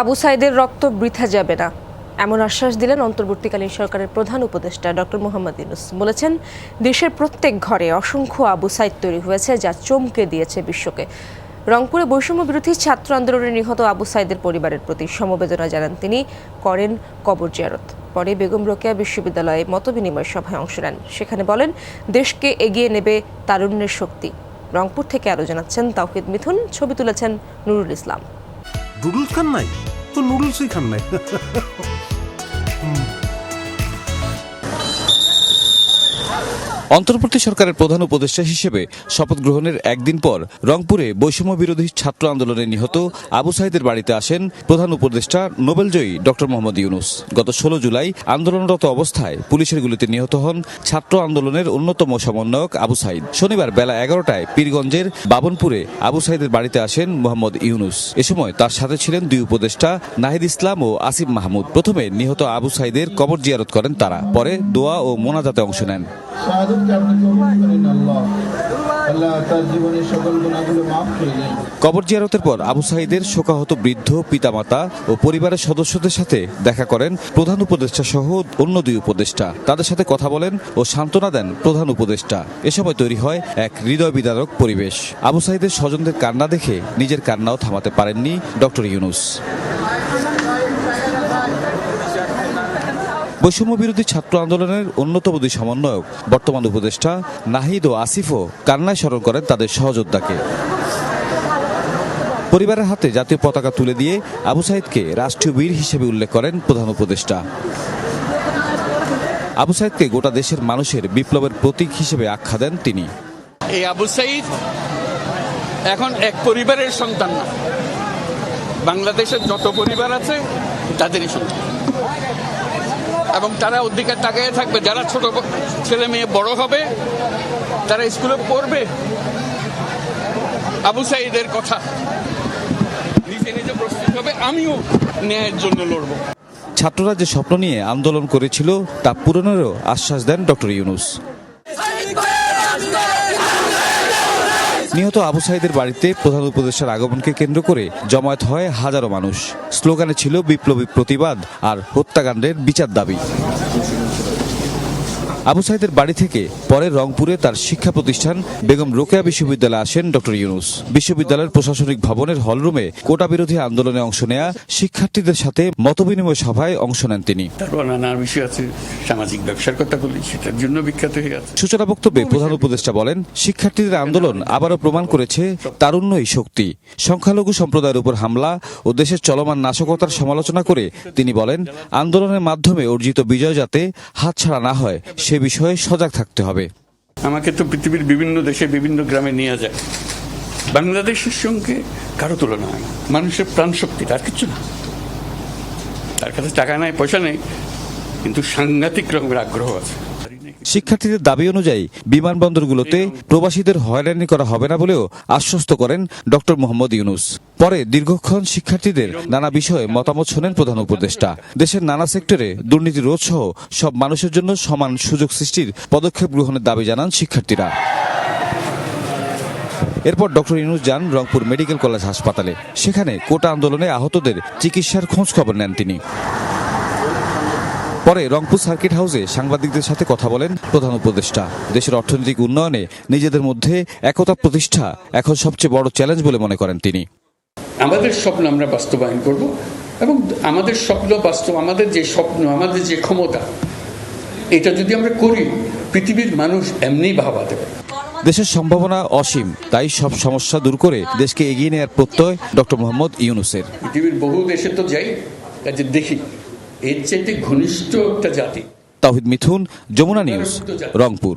আবু সাইদের রক্ত বৃথা যাবে না। এমন আশ্বাস দিলেন অন্তর্বর্তীকালীন সরকারের প্রধান উপদেষ্টা ডক্টর মোহাম্মদ ইউনুস। বলেছেন, দেশের প্রত্যেক ঘরে অসংখ্য আবু সাইদ তৈরি হয়েছে যা চমকে দিয়েছে বিশ্বকে। রংপুরে বৈষম্য বিরোধী ছাত্র আন্দোলনে নিহত আবু সাইদের পরিবারের প্রতি সমবেদনা জানান তিনি করেন কবর জিয়ারত। পরে বেগম রোকেয়া বিশ্ববিদ্যালয়ে মতবিনিময় সভায় অংশ নেন। সেখানে বলেন, দেশকে এগিয়ে নেবে তারুণ্যের শক্তি। রংপুর থেকে আরও জানাচ্ছেন তাওহিদ মিথুন, ছবি তুলেছেন নুরুল ইসলাম। নুডলস খান নাই? তো নুডলসই খান নাই। অন্তর্বর্তী সরকারের প্রধান উপদেষ্টা হিসেবে শপথ গ্রহণের একদিন পর রংপুরে বৈষম্য বিরোধী ছাত্র আন্দোলনে নিহত আবু সাইদের বাড়িতে আসেন প্রধান উপদেষ্টা নোবেলজয়ী ডক্টর মোহাম্মদ ইউনুস। গত ষোলো জুলাই আন্দোলনরত অবস্থায় পুলিশের গুলিতে নিহত হন ছাত্র আন্দোলনের অন্যতম সমন্বয়ক আবু সাইদ। শনিবার বেলা এগারোটায় পীরগঞ্জের বাবনপুরে আবু সাইদের বাড়িতে আসেন মোহাম্মদ ইউনুস। এ সময় তার সাথে ছিলেন দুই উপদেষ্টা নাহিদ ইসলাম ও আসিফ মাহমুদ। প্রথমে নিহত আবু সাইদের কবর জিয়ারত করেন তারা। পরে দোয়া ও মোনাজাতে অংশ নেন। কবর জিয়ারতের পর আবু সাইদের শোকাহত বৃদ্ধ, পিতামাতা ও পরিবারের সদস্যদের সাথে দেখা করেন প্রধান উপদেষ্টা সহ অন্য দুই উপদেষ্টা। তাদের সাথে কথা বলেন ও সান্ত্বনা দেন প্রধান উপদেষ্টা। এ সময় তৈরি হয় এক হৃদয় বিদারক পরিবেশ। আবু সাইদের স্বজনদের কান্না দেখে নিজের কান্নাও থামাতে পারেননি ডক্টর ইউনুস। বৈষম্য বিরোধী ছাত্র আন্দোলনের অন্যতম দুই সমন্বয়ক। বর্তমান উপদেষ্টা নাহিদ ও আসিফও কান্নায় স্মরণ করেন তাদের সহযোদ্ধাকে। পরিবারের হাতে জাতীয় পতাকা তুলে দিয়ে আবু সাইদকে রাষ্ট্রীয় বীর হিসেবে উল্লেখ করেন প্রধান উপদেষ্টা। আবু সাইদকে গোটা দেশের মানুষের বিপ্লবের প্রতীক হিসেবে আখ্যা দেন তিনি। এই আবু সাইদ এখন এক পরিবারের সন্তান না। বাংলাদেশের যত পরিবার আছে, তাদেরই সন্তান। এবং তারা ওদিকে তাকিয়ে থাকবে। যারা ছোট ছেলে মেয়ে বড় হবে, তারা স্কুলে পড়বে। আবু সাইদের কথা নিজে নিজে প্রস্তুত হবে, আমিও ন্যায়ের জন্য লড়ব। ছাত্ররা যে স্বপ্ন নিয়ে আন্দোলন করেছিল, তা পূরণেরও আশ্বাস দেন ডক্টর ইউনুস। নিহত আবু সাইদের বাড়িতে প্রধান উপদেষ্টার আগমনকে কেন্দ্র করে জমায়েত হয় হাজারো মানুষ। স্লোগানে ছিল বিপ্লবী প্রতিবাদ আর হত্যাকাণ্ডের বিচার দাবি। আবু সাইদের বাড়ি থেকে পরে রংপুরে তার শিক্ষা প্রতিষ্ঠান বেগম রোকেয়া বিশ্ববিদ্যালয়ে আসেন ডক্টর ইউনুস। বিশ্ববিদ্যালয়ের প্রশাসনিক ভবনের হলরুমে কোটা বিরোধী আন্দোলনে অংশ নেয়া শিক্ষার্থীদের সাথে মতবিনিময় সভায় অংশ নেন তিনি। সামাজিক ব্যবসার কথা বলি সেটার জন্য বিখ্যাত হয়ে আছে। সূচনা বক্তব্যে প্রধান উপদেষ্টা বলেন শিক্ষার্থীদের আন্দোলন আবারও প্রমাণ করেছে তারুণ্যই শক্তি। সংখ্যালঘু সম্প্রদায়ের উপর হামলা ও দেশের চলমান নাশকতার সমালোচনা করে তিনি বলেন আন্দোলনের মাধ্যমে অর্জিত বিজয় যাতে হাতছাড়া না হয় সে বিষয়ে সজাগ থাকতে হবে। আমাকে তো পৃথিবীর বিভিন্ন দেশে, বিভিন্ন গ্রামে নিয়ে যায়। বাংলাদেশের সঙ্গে কারও তুলনা হয় মানুষের প্রাণ শক্তি তার কিছু না। তার কাছে টাকা নাই, পয়সা নেই, কিন্তু সাংঘাতিক রকমের আগ্রহ আছে। শিক্ষার্থীদের দাবি অনুযায়ী বিমানবন্দরগুলোতে প্রবাসীদের হয়রানি করা হবে না বলেও আশ্বস্ত করেন ডক্টর মোহাম্মদ ইউনুস। পরে দীর্ঘক্ষণ শিক্ষার্থীদের নানা বিষয়ে মতামত শোনেন প্রধান উপদেষ্টা। দেশের নানা সেক্টরে দুর্নীতি রোধ সহ সব মানুষের জন্য সমান সুযোগ সৃষ্টির পদক্ষেপ গ্রহণের দাবি জানান শিক্ষার্থীরা। এরপর ডক্টর ইউনুস যান রংপুর মেডিকেল কলেজ হাসপাতালে। সেখানে কোটা আন্দোলনে আহতদের চিকিৎসার খোঁজ খবর নেন তিনি। পরে রংপুর সার্কিট হাউসে সাংবাদিকদের সাথে কথা বলেন প্রধান উপদেষ্টা। দেশের অর্থনৈতিক উন্নয়নে নিজেদের মধ্যে একতা প্রতিষ্ঠা এখন সবচেয়ে বড় চ্যালেঞ্জ বলে মনে করেন তিনি। আমাদের স্বপ্ন আমরা বাস্তবায়ন করব এবং আমাদের স্বপ্ন বাস্তব আমাদের যে স্বপ্ন আমাদের যে ক্ষমতা এটা যদি আমরা করি পৃথিবীর মানুষ এমনিই ভাবা দেবে। দেশের সম্ভাবনা অসীম তাই সব সমস্যা দূর করে দেশকে এগিয়ে নেওয়ার প্রত্যয় ডক্টর মোহাম্মদ ইউনুসের। পৃথিবীর বহু দেশে তো যাই কাজে দেখি এর চাইতে ঘনিষ্ঠ একটা জাতি। তাহিদ মিথুন যমুনা নিউজ রংপুর।